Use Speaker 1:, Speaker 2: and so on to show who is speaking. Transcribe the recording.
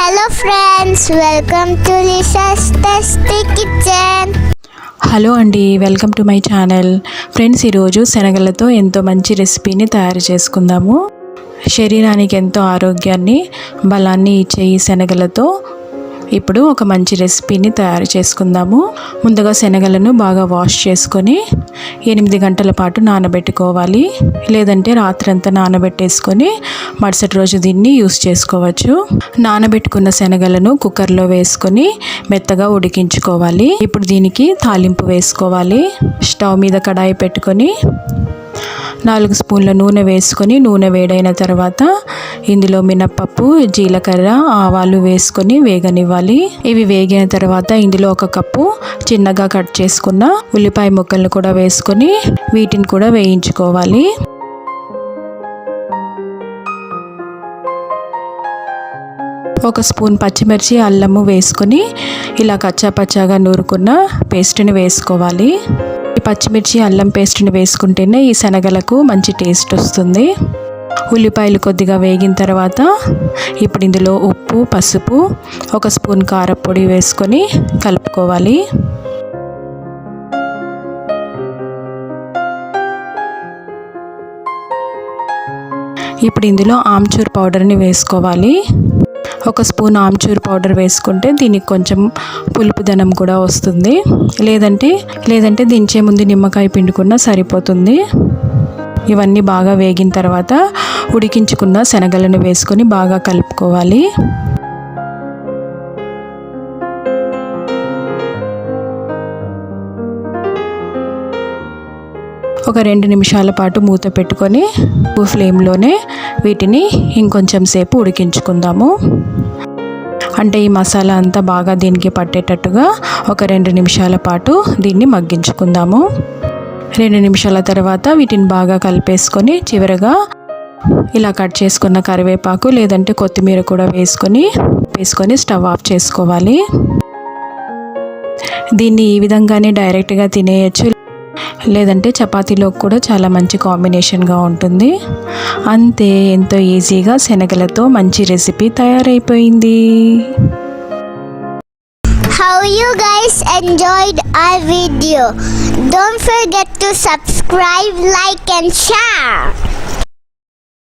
Speaker 1: Hello friends welcome to Lisa's tasty kitchen
Speaker 2: hello అండి welcome to my channel friends ఈరోజు శనగలతో ఎంతో మంచి రెసిపీని తయారు చేసుకుందాము. శరీరానికి ఎంతో ఆరోగ్యాన్ని బలాన్ని ఇచ్చే ఈ శనగలతో ఇప్పుడు ఒక మంచి రెసిపీని తయారు చేసుకుందాము. ముందుగా శనగలను బాగా వాష్ చేసుకొని ఎనిమిది గంటల పాటు నానబెట్టుకోవాలి. లేదంటే రాత్రంతా నానబెట్టేసుకొని మరుసటి రోజు దీన్ని యూస్ చేసుకోవచ్చు. నానబెట్టుకున్న శనగలను కుక్కర్లో వేసుకొని మెత్తగా ఉడికించుకోవాలి. ఇప్పుడు దీనికి తాలింపు వేసుకోవాలి. స్టవ్ మీద కడాయి పెట్టుకొని నాలుగు స్పూన్ల నూనె వేసుకొని నూనె వేడైన తర్వాత ఇందులో మినప్పప్పు జీలకర్ర ఆవాలు వేసుకొని వేగనివ్వాలి. ఇవి వేగిన తర్వాత ఇందులో ఒక కప్పు చిన్నగా కట్ చేసుకున్న ఉల్లిపాయ ముక్కలను కూడా వేసుకొని వీటిని కూడా వేయించుకోవాలి. ఒక స్పూన్ పచ్చిమిర్చి అల్లము వేసుకొని ఇలా కచ్చాపచ్చాగా నూరుకున్న పేస్ట్ని వేసుకోవాలి. పచ్చిమిర్చి అల్లం పేస్ట్ని వేసుకుంటేనే ఈ శనగలకు మంచి టేస్ట్ వస్తుంది. ఉల్లిపాయలు కొద్దిగా వేగిన తర్వాత ఇప్పుడు ఇందులో ఉప్పు పసుపు ఒక స్పూన్ కారపొడి వేసుకొని కలుపుకోవాలి. ఇప్పుడు ఇందులో ఆమ్చూర్ పౌడర్ని వేసుకోవాలి. ఒక స్పూన్ ఆమ్చూర్ పౌడర్ వేసుకుంటే దీనికి కొంచెం పులుపుదనం కూడా వస్తుంది. లేదంటే లేదంటే దించే ముందు నిమ్మకాయ పిండుకున్నా సరిపోతుంది. ఇవన్నీ బాగా వేగిన తర్వాత ఉడికించుకున్న శనగలను వేసుకొని బాగా కలుపుకోవాలి. ఒక రెండు నిమిషాల పాటు మూత పెట్టుకొని ఫ్లేమ్లోనే వీటిని ఇంకొంచెం సేపు ఉడికించుకుందాము. అంటే ఈ మసాలా అంతా బాగా దీనికి పట్టేటట్టుగా ఒక రెండు నిమిషాల పాటు దీన్ని మగ్గించుకుందాము. రెండు నిమిషాల తర్వాత వీటిని బాగా కలిపేసుకొని చివరగా ఇలా కట్ చేసుకున్న కరివేపాకు లేదంటే కొత్తిమీర కూడా వేసుకొని వేసుకొని స్టవ్ ఆఫ్ చేసుకోవాలి. దీన్ని ఈ విధంగానే డైరెక్ట్గా తినేయచ్చు. లేదంటే చపాతీలో కూడా చాలా మంచి కాంబినేషన్గా ఉంటుంది. అంతే ఎంతో ఈజీగా శనగలతో మంచి రెసిపీ తయారైపోయింది.
Speaker 1: How you guys enjoyed our video? Don't forget to subscribe like and share.